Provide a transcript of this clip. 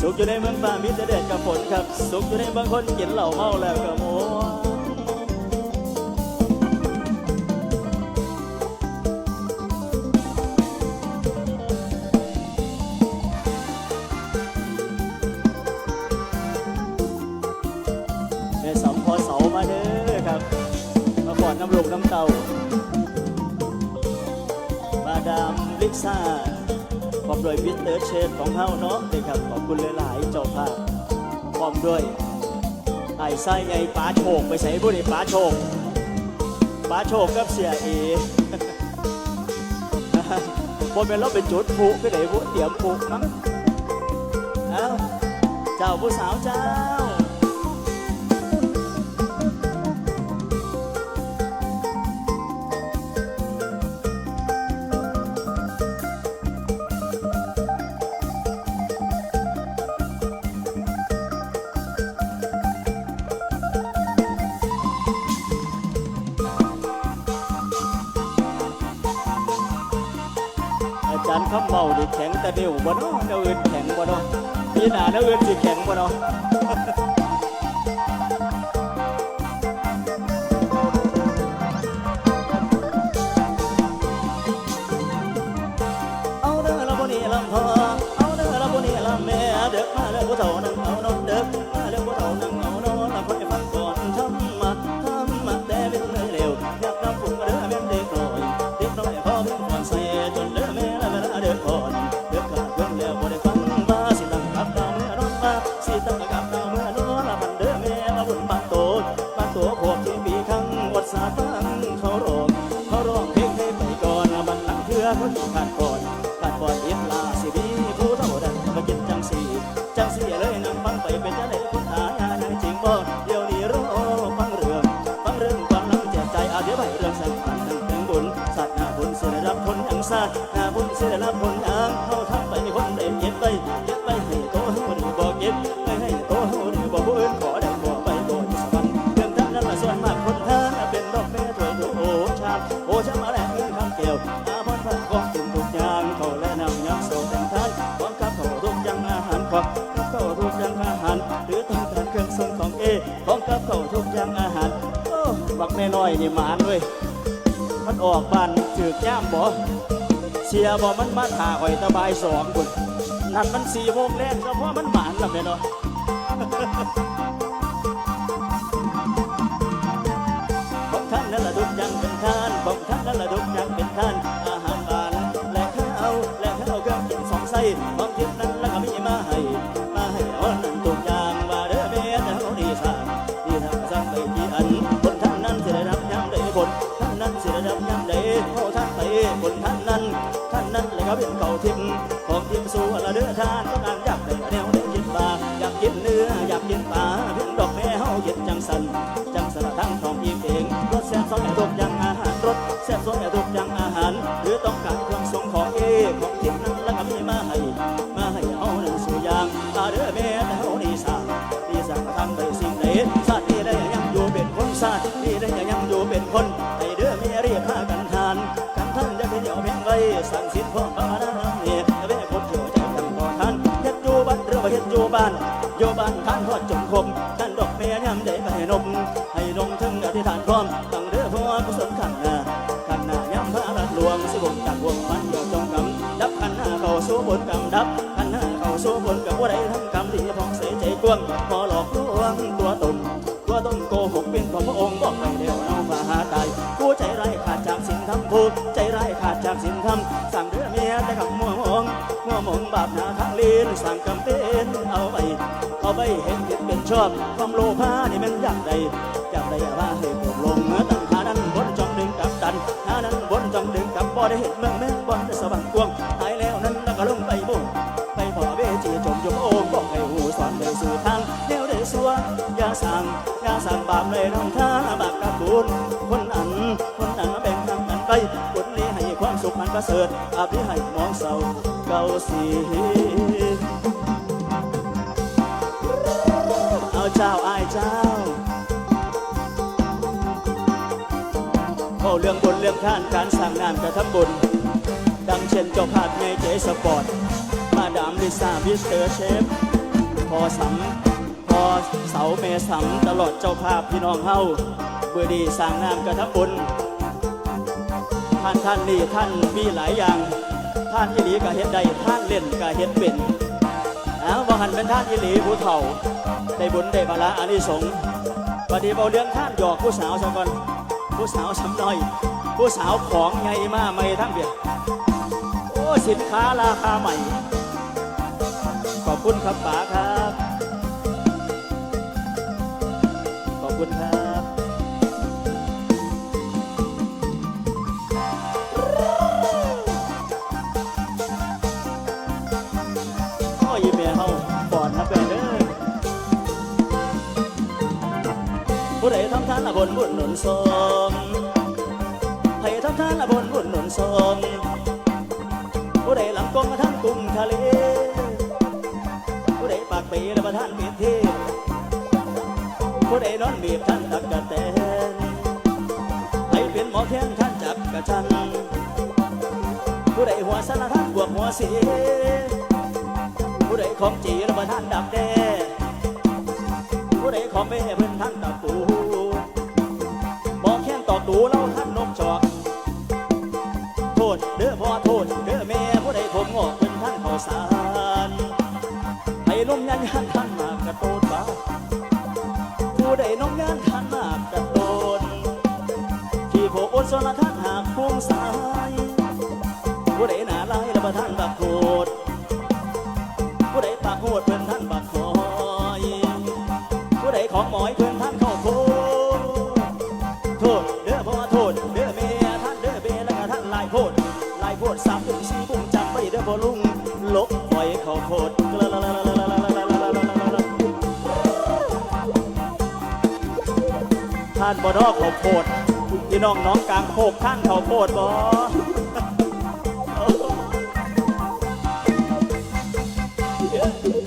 สุขอยู่ในเมืองฟ้ามีแต่แดดกับฝนครับ สุขอยู่ในบางคนกินเหล้าเมาแล้วก็มัวแม่สองพอเสามาเด้อครับมาก่อนน้ำลูกน้ำเตามาดามลิซ่า พร้อมด้วยวิสเตอร์เชนของเฮาเนาะนะครับขอบคุณหลายๆเจ้าภาพพร้อมด้วยไอ้ไส้ไงป้าโชคไปใส่บุหรี่ป้าโชคป้าโชคกับเสียเอบนเป็นรถเป็นจุดผูกไปไหนบุเตรียมผูกมั้งเอ้าเจ้าผู้สาวเจ้า คำเมาดิแข็งแต่เดียวบ่เนาะเนื้อื่นแข็งบ่เนาะมีหนาเนวอื่นสิแข็งบ่เนาะ นั่งฟังไปเป็นจะได้คนหายายังจริงบ่เดี๋ยวนี้รอฟังเรื่องฟังเรื่องความลังเจ็บใจอาเดี๋ยวไปเรื่องสำคัญตั้งแต่บุญสัตว์หน้าบุญเสียรับผลยังซาหน้าบุญเสียรับผลยังเขาทำไปคนได้เก็บไปเก็บไปให้โตเฮาหรือบ่เก็บไปให้โตเฮาหรือบ่ผู้อื่นขอได้บ่ไปโดนสวรรค์เรื่องท่านนั้นละส่วนมากคนท่านเป็นดอกแม่ถวยโอชาโอชามาแล้วเงินคำเกี่ยวอาพรพันของกินทุกอย่างเขาและนำยักษ์โซ่แต่งทานของกับเขาทุกอย่างอาหารของกับเขาทุ น้อยๆนี่หมานเว้ยมันออกบ้านถือกย่ามบ่เสียบ่มันมาถ่าข่อยตะบายสองคนนั่นมันสี่โมงแรกก็เพราะมันหมานละแม่เนาะานนั้นเป็นเขาทิพย์ของทิพย์สู่ละเด้อทานต้องการอยากได้แนวได้กินปลาอยากกินเนื้ออยากกินปลาเพียงดอกแม่เฮาเย็ดจังสันจังสระทั้งของอิ่มเองรสแซ่บซอยทุกอย่างอาหารรสแซ่บซอยทุกอย่างอาหาร หรือต้องการเครื่องส่งของเอของทิพนั้นแล้วก็มีมาให้มาให้เอาหนึ่งสู่อย่างตาเด้อแม่แต่เฮาดีสางดีสร้างมาทำได้สิ่งใดชาตินี้ได้ยังอยู่เป็นคนชาตินี้ได้ยังอยู่เป็นคนให้เด้อแม่เรียกข้ากันทาน นียวแพงสั่งสินพ่อพระนางเนี่ยแม่พบเกี่ยวใจจังก่อท่านเฮ็ดอยู่บ้านเรือเฮ็ดอยู่บ้านอยู่บ้านท่านทอดจงคมท่านดอกแม่ยยำได้ไปนมให้นมถึงอธิษฐานพร้อม เอาไปเห็นผิดเป็นชอบความโลภะนี่มันอยากใดอยากใดว่าให้ปวดลงเมื่อตั้งหานั้นบนจองดึงกับดันหานั้นบนจองดึงกับบ่ได้เห็นเมืองแม่บนได้สว่างกวงตายแล้วนั้นแล้วก็ลงไปบุ่งไปบ่เวจีจมยมโอ่งบอกให้หูสอนไปสู่ทางแนวได้สัวอย่าสั่งอย่าสั่งบาปเลยน้องท่าบาปกับบุญคนอันคนอันมาแบ่งทางกันไปบุญนี้ให้ความสุขมันประเสริฐอาภิให้มองเศร้าเก่าสี จ้าอายเจ้าเขาเรื่องบุญเรื่องท่านการสร้างงานกระทำบุญดังเช่นเจ้าภาพในเจสปอร์ต มาดามลิซ่ามิสเตอร์เชฟ พอสำพอเสาเมสำตลอดเจ้าภาพพี่น้องเฮาเบื่อดีสร้างน้ำกระทับบุญท่านท่านนี่ท่านมีหลายอย่าง ท่านอิหลีกะเฮ็ดได้ท่านเล่นกะเฮ็ดเป็น อาว่หันเป็นท่านอิหลีผู้เฒ่าได้บุญได้บาละอานิสงส์ปฏิบัติเรื่องท่านหยอกผู้สาวซะก่อนผู้สาวสำน้อย ผู้สาวของไงมาไม่ทั้งเบียดโอ้สินค้าราคาใหม่ ขอบคุณครับป๋าครับ ขอบคุณครับ บนบุญหนุนทรงให้ทำทานบนบุญหนุนทรงผู้ใดหลังกองมาทางกรุงทะเล ผู้ใดปากปีและประท่านเมียเทผู้ใดนอนบีบท่านตักกะแตนให้เป็นหมอแข้งท่านจับกระชัน ผู้ใดหัวสารท่านบวกหัวเสียผู้ใดของจีและประท่านดับแด้ผู้ใดของแม่เพิ่นท่านตะปู จอกโทษเด้อพ่อโทษเด้อแม่ผู้ใดผมงอกเป็นท่านข้าวสารให้ลมงานยันท่านมากกระโดดบ้าผู้ใดน้องงานท่านมากกระโดดที่โผอดสนท่าน ท่านบอดอกข้าวโพดพี่น้องน้องกลางโคกท่านข้าวโพดบอเ